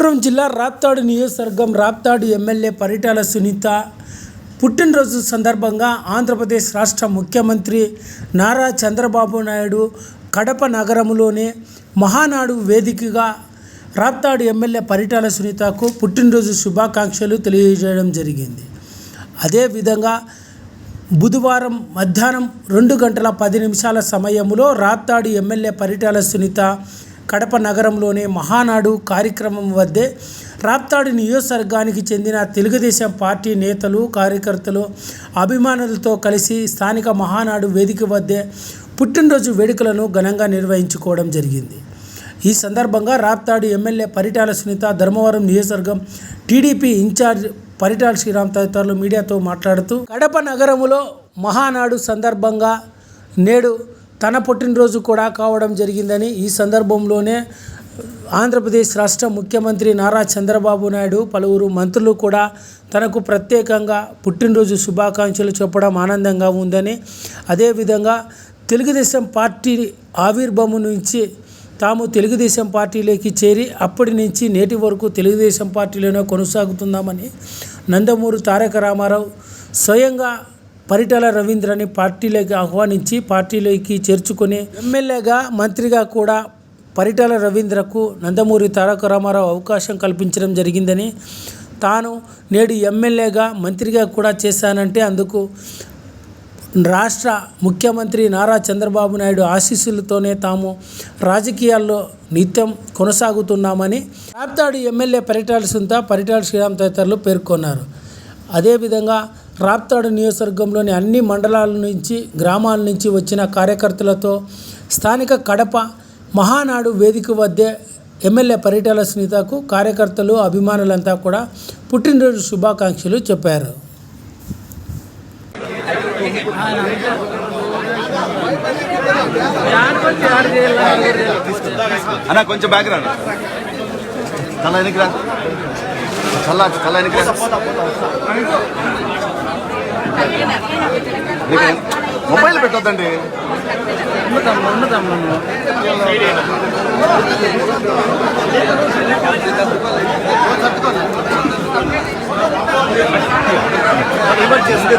అనంతపురం జిల్లా రాప్తాడు నియోజకవర్గం రాప్తాడు ఎమ్మెల్యే పరిటాల సునీత. పుట్టినరోజు సందర్భంగా ఆంధ్రప్రదేశ్ రాష్ట్ర ముఖ్యమంత్రి నారా చంద్రబాబు నాయుడు కడప నగరంలోని మహానాడు వేదికగా రాప్తాడు ఎమ్మెల్యే పరిటాల సునీతకు పుట్టినరోజు శుభాకాంక్షలు తెలియజేయడం జరిగింది. అదేవిధంగా బుధవారం మధ్యాహ్నం రెండు గంటల పది నిమిషాల సమయంలో రాప్తాడు ఎమ్మెల్యే పరిటాల సునీత కడప నగరంలోని మహానాడు కార్యక్రమం వద్దే రాప్తాడు నియోజకవర్గానికి చెందిన తెలుగుదేశం పార్టీ నేతలు కార్యకర్తలు అభిమానులతో కలిసి స్థానిక మహానాడు వేదిక వద్దే పుట్టినరోజు వేడుకలను ఘనంగా నిర్వహించుకోవడం జరిగింది. ఈ సందర్భంగా రాప్తాడు ఎమ్మెల్యే పరిటాల సునీత ధర్మవరం నియోజకవర్గం టీడీపీ ఇన్ఛార్జ్ పరిటాల శ్రీరామ్ తదితరులు మీడియాతో మాట్లాడుతూ కడప నగరములో మహానాడు సందర్భంగా నేడు తన పుట్టినరోజు కూడా కావడం జరిగిందని ఈ సందర్భంలోనే ఆంధ్రప్రదేశ్ రాష్ట్ర ముఖ్యమంత్రి నారా చంద్రబాబు నాయుడు పలువురు మంత్రులు కూడా తనకు ప్రత్యేకంగా పుట్టినరోజు శుభాకాంక్షలు చెప్పడం ఆనందంగా ఉందని అదేవిధంగా తెలుగుదేశం పార్టీ ఆవిర్భావం నుంచి తాము తెలుగుదేశం పార్టీలోకి చేరి అప్పటి నుంచి నేటి వరకు తెలుగుదేశం పార్టీలోనే కొనసాగుతున్నామని నందమూరి తారక రామారావు స్వయంగా పరిటాల రవీంద్రని పార్టీలోకి ఆహ్వానించి పార్టీలోకి చేర్చుకొని ఎమ్మెల్యేగా మంత్రిగా కూడా పరిటాల రవీంద్రకు నందమూరి తారక రామారావు అవకాశం కల్పించడం జరిగిందని తాను నేడు ఎమ్మెల్యేగా మంత్రిగా కూడా చేశానంటే అందుకు రాష్ట్ర ముఖ్యమంత్రి నారా చంద్రబాబు నాయుడు ఆశీస్సులతోనే తాము రాజకీయాల్లో నిత్యం కొనసాగుతున్నామని రాప్తాడు ఎమ్మెల్యే పరిటాల సుంత పరిటాల శ్రీరామ్ తదితరులు పేర్కొన్నారు. అదేవిధంగా రాప్తాడు నియోజకవర్గంలోని అన్ని మండలాల నుంచి గ్రామాల నుంచి వచ్చిన కార్యకర్తలతో స్థానిక కడప మహానాడు వేదిక వద్దే ఎమ్మెల్యే పరిటాల సునీతకు కార్యకర్తలు అభిమానులంతా కూడా పుట్టినరోజు శుభాకాంక్షలు చెప్పారు. అన్న కొంచెం తల వెనక్కి చల్ల చల్లని మొబైల్ పెట్టొద్దండి. చేతులు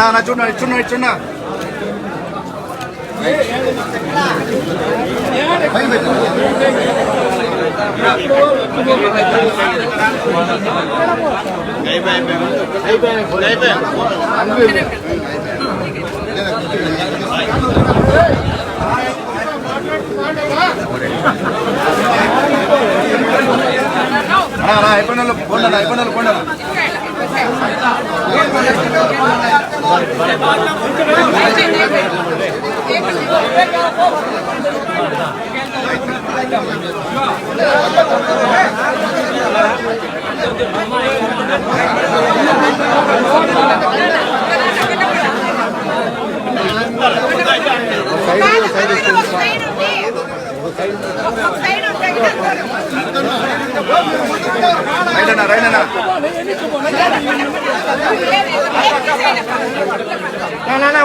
అన్న అన్న చూడండి చూడండి చూడండి అన్న అన్న అయిపోయిన వాళ్ళు పోండి అయిపోయిన వాళ్ళు పోండి అన్న రైట్ అన్న రైట్ అన్న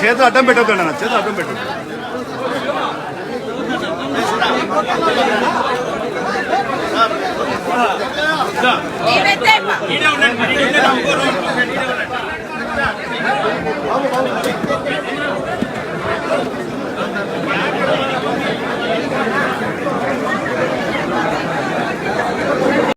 చేతులు అడ్డం పెట్టొద్దు అన్న చేతులు అడ్డం పెట్టొద్దు నీవైతే